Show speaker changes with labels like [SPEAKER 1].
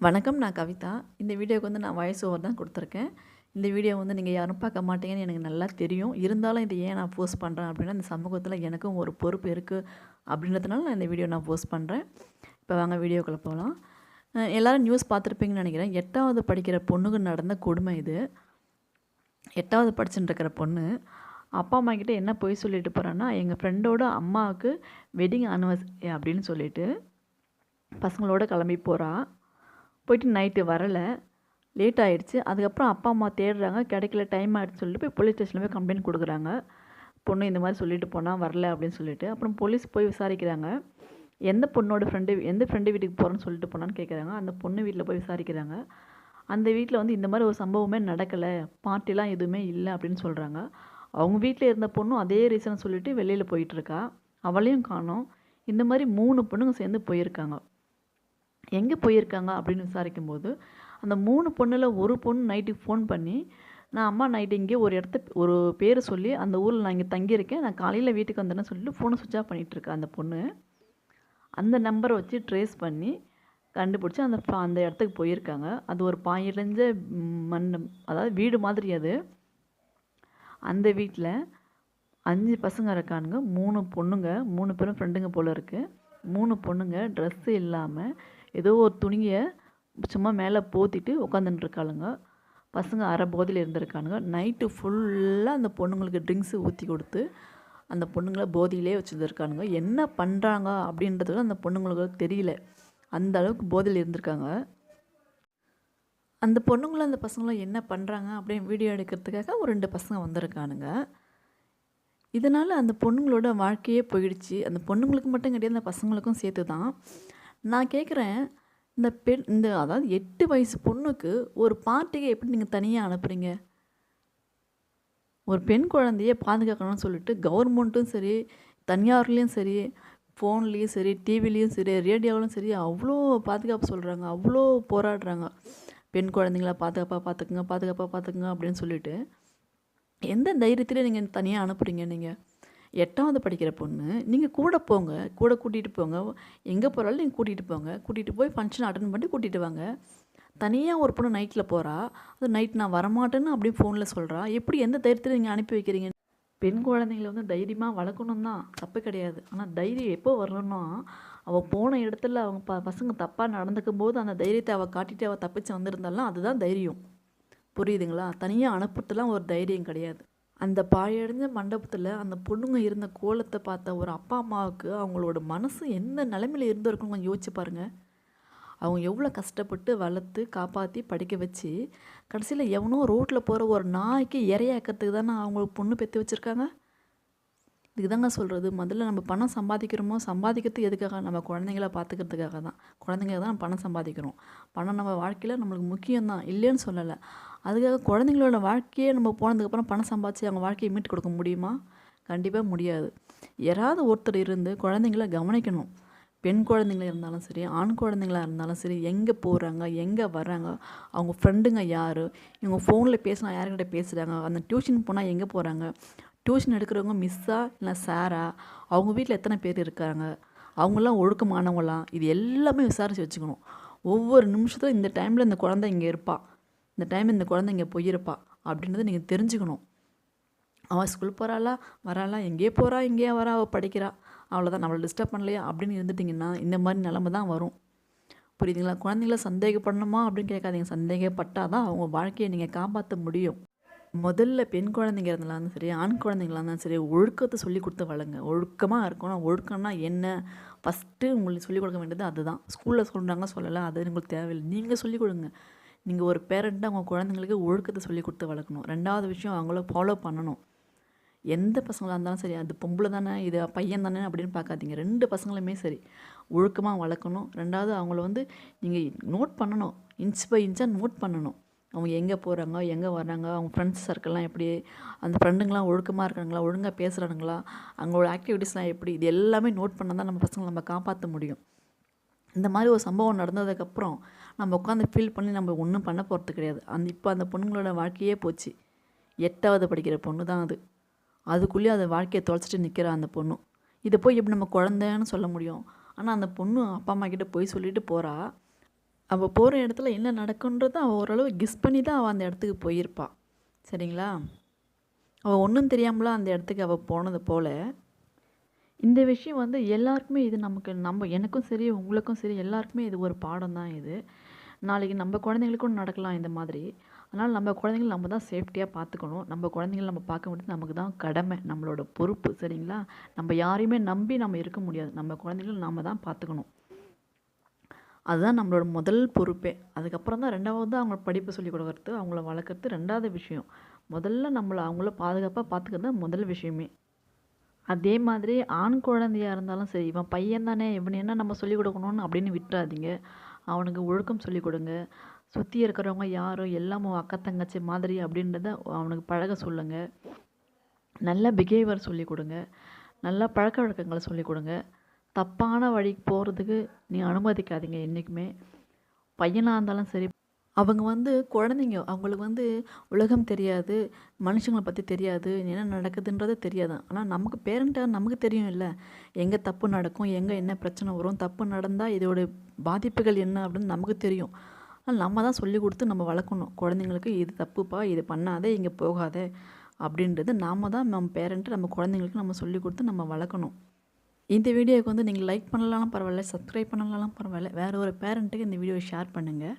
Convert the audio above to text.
[SPEAKER 1] வணக்கம் நான் கவிதா. இந்த வீடியோவுக்கு வந்து நான் வாய்ஸ் ஓவர் தான் கொடுத்துருக்கேன். இந்த வீடியோ வந்து நீங்கள் யாரும் பார்க்க மாட்டீங்கன்னு எனக்கு நல்லா தெரியும். இருந்தாலும் இது ஏன் நான் போஸ்ட் பண்ணுறேன் அப்படின்னா இந்த சமூகத்தில் எனக்கும் ஒரு பொறுப்பு இருக்குது அப்படின்றதுனால நான் இந்த வீடியோ நான் போஸ்ட் பண்ணுறேன் இப்போ வாங்க வீடியோக்குள்ளே போகலாம் எல்லோரும் நியூஸ் பார்த்துருப்பீங்கன்னு நினைக்கிறேன். எட்டாவது படிக்கிற பொண்ணுக்கு நடந்த கொடுமை இது. எட்டாவது படிச்சுட்டு இருக்கிற பொண்ணு அப்பா அம்மா கிட்டே என்ன போய் சொல்லிட்டு போகிறேன்னா எங்கள் ஃப்ரெண்டோட அம்மாவுக்கு வெட்டிங் ஆனிவர்சரி அப்படின்னு சொல்லிட்டு பசங்களோட கிளம்பி போகிறாள் போயிட்டு நைட்டு வரலை. லேட் ஆகிடுச்சு அதுக்கப்புறம் அப்பா அம்மா தேடுறாங்க. கிடைக்கல டைம் ஆகிடுச்சு சொல்லிட்டு போய் போலீஸ் ஸ்டேஷனில் போய் கம்ப்ளைண்ட் கொடுக்குறாங்க. பொண்ணு இந்த மாதிரி சொல்லிட்டு போனால் வரல அப்படின்னு சொல்லிட்டு. அப்புறம் போலீஸ் போய் விசாரிக்கிறாங்க. எந்த பொண்ணோட ஃப்ரெண்டு எந்த ஃப்ரெண்டு வீட்டுக்கு போகிறேன்னு சொல்லிட்டு போனான்னு கேட்குறாங்க அந்த பொண்ணு வீட்டில் போய் விசாரிக்கிறாங்க. அந்த வீட்டில் வந்து இந்த மாதிரி ஒரு சம்பவமே நடக்கலை. பார்ட்டிலாம் எதுவுமே இல்லை அப்படின்னு சொல்கிறாங்க அவங்க வீட்டில் இருந்த பொண்ணும் அதே ரீசன் சொல்லிட்டு வெளியில் போயிட்டுருக்கா அவளையும் காணோம். இந்த மாதிரி மூணு பொண்ணுங்க சேர்ந்து போயிருக்காங்க. எங்கே போயிருக்காங்க அப்படின்னு விசாரிக்கும்போது அந்த மூணு பொண்ணில் ஒரு பொண்ணு நைட்டுக்கு ஃபோன் பண்ணி நான் அம்மா நைட்டு இங்கே ஒரு இடத்த ஒரு பேர் சொல்லி அந்த ஊரில் நான் இங்கே தங்கியிருக்கேன். நான் காலையில் வீட்டுக்கு வந்தேன்னு சொல்லிட்டு ஃபோனை சுவிட்ச் ஆஃப் பண்ணிகிட்ருக்கேன் அந்த பொண்ணு. அந்த நம்பரை வச்சு ட்ரேஸ் பண்ணி கண்டுபிடிச்சி அந்த அந்த இடத்துக்கு போயிருக்காங்க. அது ஒரு பாயிடைஞ்ச மண் அதாவது வீடு மாதிரி அது. அந்த வீட்டில் அஞ்சு பசங்க இருக்கானுங்க மூணு பொண்ணுங்க மூணு பேரும் ஃப்ரெண்டுங்க போல் இருக்குது மூணு பொண்ணுங்க ட்ரெஸ்ஸு இல்லாமல் ஏதோ ஒரு துணியை சும்மா மேலே போத்திட்டு உட்காந்துட்டு இருக்காளுங்க பசங்க அரை போதையில் இருந்திருக்கானுங்க. நைட்டு ஃபுல்லாக அந்த பொண்ணுங்களுக்கு ட்ரிங்க்ஸு ஊற்றி கொடுத்து அந்த பொண்ணுங்களை போதையிலே வச்சுருந்துருக்கானுங்க. என்ன பண்ணுறாங்க அப்படின்றது அந்த பொண்ணுங்களுக்கு தெரியல. அந்த அளவுக்கு போதையில் இருந்திருக்காங்க. அந்த பொண்ணுங்களும் அந்த பசங்களும் என்ன பண்ணுறாங்க அப்படின்னு வீடியோ எடுக்கிறதுக்காக ஒரு ரெண்டு பசங்க வந்திருக்கானுங்க. இதனால் அந்த பொண்ணுங்களோட வாழ்க்கையே போயிடுச்சு. அந்த பொண்ணுங்களுக்கு மட்டும் கிடையாது அந்த பசங்களுக்கும் சேர்த்து தான் நான் கேட்குறேன் இந்த பெண் இந்த அதாவது எட்டு வயசு பொண்ணுக்கு ஒரு பார்ட்டிக்கு எப்படி நீங்கள் தனியாக அனுப்புகிறீங்க ஒரு பெண் குழந்தைய பாதுகாக்கணும்னு சொல்லிட்டு கவர்மெண்ட்டும் சரி தனியார்லேயும் சரி ஃபோன்லேயும் சரி டிவிலையும் சரி ரேடியோவிலும் சரி அவ்வளோ பாதுகாப்பு சொல்கிறாங்க அவ்வளோ போராடுறாங்க. பெண் குழந்தைங்கள பாதுகாப்பாக பார்த்துக்குங்க பாதுகாப்பாக பார்த்துக்குங்க அப்படின்னு சொல்லிட்டு எந்த தைரியத்தில் நீங்கள் தனியாக அனுப்புறீங்க நீங்கள் எட்டாவது படிக்கிற பொண்ணு நீங்கள் கூட போங்க கூட கூட்டிகிட்டு போங்க. எங்கே போகிறாலும் நீங்கள் கூட்டிகிட்டு போங்க. கூட்டிகிட்டு போய் ஃபங்க்ஷன் அட்டன் பண்ணி கூட்டிகிட்டு வாங்க. தனியாக ஒரு பொண்ணு நைட்டில் போகிறா அது நைட் நான் வரமாட்டேன்னு அப்படியே ஃபோனில் சொல்கிறா எப்படி எந்த தைரியத்தில் நீங்கள் அனுப்பி வைக்கிறீங்க? பெண் குழந்தைங்களை வந்து தைரியமாக வளர்க்கணும் தான். தப்பு கிடையாது. ஆனால் தைரியம் எப்போ வரணும்னா அவள் போன இடத்துல அவங்க ப பசங்க தப்பாக நடந்துக்கும் போது அந்த தைரியத்தை அவள் காட்டிட்டு அவள் தப்பிச்சு வந்திருந்தாலும் அதுதான் தைரியம். புரியுதுங்களா? தனியாக அனுப்புறதுலாம் ஒரு தைரியம் கிடையாது. அந்த பாழடைஞ்ச மண்டபத்தில் அந்த பொண்ணுங்க இருந்த கோலத்தை பார்த்த ஒரு அப்பா அம்மாவுக்கு அவங்களோட மனசு எந்த நிலமையில் இருந்திருக்கும் கொஞ்சம் யோசிச்சு பாருங்கள் அவங்க எவ்வளோ கஷ்டப்பட்டு வளர்த்து காப்பாற்றி படிக்க வச்சு கடைசியில் எவனோ ரோட்டில் போகிற ஒரு நாய்க்கு இரையாக்கிறதுக்கு தானே அவங்களுக்கு பொண்ணு பெற்று வச்சுருக்காங்க? இதுக்கு தாங்க சொல்கிறது முதல்ல நம்ம பணம் சம்பாதிக்கிறோமோ சம்பாதிக்கிறது எதுக்காக? நம்ம குழந்தைங்கள பார்த்துக்கிறதுக்காக தான். குழந்தைங்க தான் பணம் சம்பாதிக்கிறோம். பணம் நம்ம வாழ்க்கையில் நம்மளுக்கு முக்கியம்தான். இல்லைன்னு சொல்லலை. அதுக்காக குழந்தைங்களோட வாழ்க்கையே நம்ம போனதுக்கப்புறம் பணம் சம்பாதிச்சு அவங்க வாழ்க்கையை மீட்டு கொடுக்க முடியுமா? கண்டிப்பாக முடியாது. யாராவது ஒருத்தர் இருந்து குழந்தைங்கள கவனிக்கணும். பெண் குழந்தைங்களா இருந்தாலும் சரி ஆண் குழந்தைங்களா இருந்தாலும் சரி எங்கே போகிறாங்க எங்கே வர்றாங்க அவங்க ஃப்ரெண்டுங்க யார் இவங்க ஃபோனில் பேசினா யார்கிட்ட பேசுகிறாங்க அந்த டியூஷன் போனால் எங்கே போகிறாங்க டியூஷன் எடுக்கிறவங்க மிஸ்ஸா இல்லை சாரா அவங்க வீட்டில் எத்தனை பேர் இருக்காங்க? அவங்களாம் ஒழுக்கமானவங்களாம். இது எல்லாமே விசாரித்து வச்சுக்கணும். ஒவ்வொரு நிமிஷத்தில் இந்த டைமில் இந்த குழந்தை இங்கே இருப்பா. இந்த டைம் இந்த குழந்தை இங்கே போயிருப்பா. அப்படின்றத நீங்கள் தெரிஞ்சுக்கணும். அவள் ஸ்கூல் போகிறாளா வராளா? எங்கேயோ போகிறா எங்கேயே வரா அவள் படிக்கிறா. அவ்வளோதான் நம்மளை டிஸ்டர்ப் பண்ணலையா? அப்படின்னு இருந்துட்டிங்கன்னா இந்த மாதிரி நிலமை தான் வரும். புரியுதுங்களா? குழந்தைங்கள சந்தேகப்படணுமா? அப்படின்னு கேட்காதீங்க. சந்தேகப்பட்டால் தான் அவங்க வாழ்க்கையை நீங்கள் காப்பாற்ற முடியும். முதல்ல பெண் குழந்தைங்க இருந்தாலும் சரி ஆண் குழந்தைங்களா இருந்தாலும் சரி ஒழுக்கத்தை சொல்லி கொடுத்து வளங்க ஒழுக்கமாக இருக்கணும். ஒழுக்கம்னா என்ன? ஃபஸ்ட்டு உங்களுக்கு சொல்லிக் கொடுக்க வேண்டியது அதுதான். ஸ்கூலில் சொல்கிறாங்க சொல்லலை அது உங்களுக்கு தேவையில்லை. நீங்கள் சொல்லிக் கொடுங்க. நீங்கள் ஒரு பேரண்ட்டாக உங்கள் குழந்தைங்களுக்கு ஒழுக்கத்தை சொல்லி கொடுத்து வளர்க்கணும். ரெண்டாவது விஷயம் அவங்கள ஃபாலோ பண்ணணும். எந்த பசங்களாக இருந்தாலும் சரி அது பொம்பளை தானே இது பையன் தானே அப்படின்னு பார்க்காதீங்க. ரெண்டு பசங்களுமே சரி ஒழுக்கமாக வளர்க்கணும். ரெண்டாவது அவங்கள வந்து நீங்கள் நோட் பண்ணணும். இன்ச் பை இன்ச்சாக நோட் பண்ணணும். அவங்க எங்கே போகிறாங்க எங்கே வர்றாங்க அவங்க ஃப்ரெண்ட்ஸ் சர்க்கிள்லாம் எப்படி அந்த ஃப்ரெண்டுங்களாம் ஒழுக்கமாக இருக்காங்களா ஒழுங்காக பேசுகிறானுங்களா அவங்களோட ஆக்டிவிட்டீஸ்லாம் எப்படி இது எல்லாமே நோட் பண்ணால் தான் நம்ம பசங்களை நம்ம காப்பாற்ற முடியும். இந்த மாதிரி ஒரு சம்பவம் நடந்ததுக்கப்புறம் நம்ம உட்காந்து ஃபீல் பண்ணி நம்ம ஒன்றும் பண்ண போகிறது கிடையாது. அந்த இப்போ அந்த பொண்ணுங்களோட வாழ்க்கையே போச்சு. எட்டாவது படிக்கிற பொண்ணு தான் அது. அதுக்குள்ளேயே அந்த வாழ்க்கையை தொலைச்சிட்டு நிற்கிறா அந்த பொண்ணு. இதை போய் எப்படி நம்ம குழந்தைன்னு சொல்ல முடியும்? ஆனால் அந்த பொண்ணு அப்பா அம்மா கிட்டே போய் சொல்லிட்டு போகிறா அவள் போகிற இடத்துல என்ன நடக்குன்றதை அவள் ஓரளவு கெஸ் பண்ணி தான் அவள் அந்த இடத்துக்கு போயிருப்பாள் சரிங்களா? அவள் ஒன்றும் தெரியாமலாம் அந்த இடத்துக்கு அவள் போனது போல். இந்த விஷயம் வந்து எல்லாருக்குமே இது நமக்கு நம்ம எனக்கும் சரி உங்களுக்கும் சரி எல்லாருக்குமே இது ஒரு பாடம் தான் இது. நாளைக்கு நம்ம குழந்தைங்களுக்கும் நடக்கலாம் இந்த மாதிரி. அதனால் நம்ம குழந்தைங்கள நம்ம தான் சேஃப்டியாக பார்த்துக்கணும். நம்ம குழந்தைங்கள நம்ம பார்க்க முடியாது. நமக்கு தான் கடமை நம்மளோட பொறுப்பு. சரிங்களா? நம்ம யாரையுமே நம்பி நம்ம இருக்க முடியாது. நம்ம குழந்தைங்கள நாம் தான் பார்த்துக்கணும். அதுதான் நம்மளோட முதல் பொறுப்பே. அதுக்கப்புறம் தான் ரெண்டாவது அவங்க படிப்பு சொல்லிக் கொடுக்கறது அவங்கள வளர்க்குறது ரெண்டாவது விஷயம். முதல்ல நம்மளை அவங்கள பாதுகாப்பாக பார்த்துக்கிறது தான் முதல் விஷயமே. அதே மாதிரி ஆண் குழந்தையாக இருந்தாலும் சரி இவன் பையன் தானே இவன் என்ன நம்ம சொல்லிக் கொடுக்கணும்னு அப்படின்னு விட்டுறாதீங்க. அவனுக்கு ஒழுக்கம் சொல்லிக் கொடுங்க. சுற்றி இருக்கிறவங்க யாரும் எல்லாமோ உன் அக்கா தங்கச்சி மாதிரி அப்படின்றத அவனுக்கு பழக சொல்லுங்கள் நல்ல பிஹேவியர் சொல்லிக் கொடுங்க. நல்ல பழக்க வழக்கங்களை சொல்லிக் கொடுங்க. தப்பான வழிக்கு போகிறதுக்கு நீ அனுமதிக்காதீங்க என்றைக்குமே பையனாக இருந்தாலும் சரி. அவங்க வந்து குழந்தைங்க அவங்களுக்கு வந்து உலகம் தெரியாது மனுஷங்களை பற்றி தெரியாது என்ன நடக்குதுன்றது தெரியாது. ஆனால் நமக்கு பேரண்ட்டாக நமக்கு தெரியும் இல்லை. எங்கே தப்பு நடக்கும் எங்கே என்ன பிரச்சனை வரும் தப்பு நடந்தால் இதோட பாதிப்புகள் என்ன அப்படின்னு நமக்கு தெரியும். ஆனால் நம்ம தான் சொல்லி கொடுத்து நம்ம வளர்க்கணும். குழந்தைங்களுக்கு இது தப்புப்பா இது பண்ணாதே இங்கே போகாத அப்படின்றது நாம் தான் நம்ம பேரண்ட்டு நம்ம குழந்தைங்களுக்கு நம்ம சொல்லி கொடுத்து நம்ம வளர்க்கணும். இந்த வீடியோவுக்கு வந்து நீங்கள் லைக் பண்ணலாம் பரவாயில்ல சப்ஸ்கிரைப் பண்ணலாம் பரவாயில்ல. வேறு ஒரு பேரண்ட்டுக்கு இந்த வீடியோவை ஷேர் பண்ணுங்கள்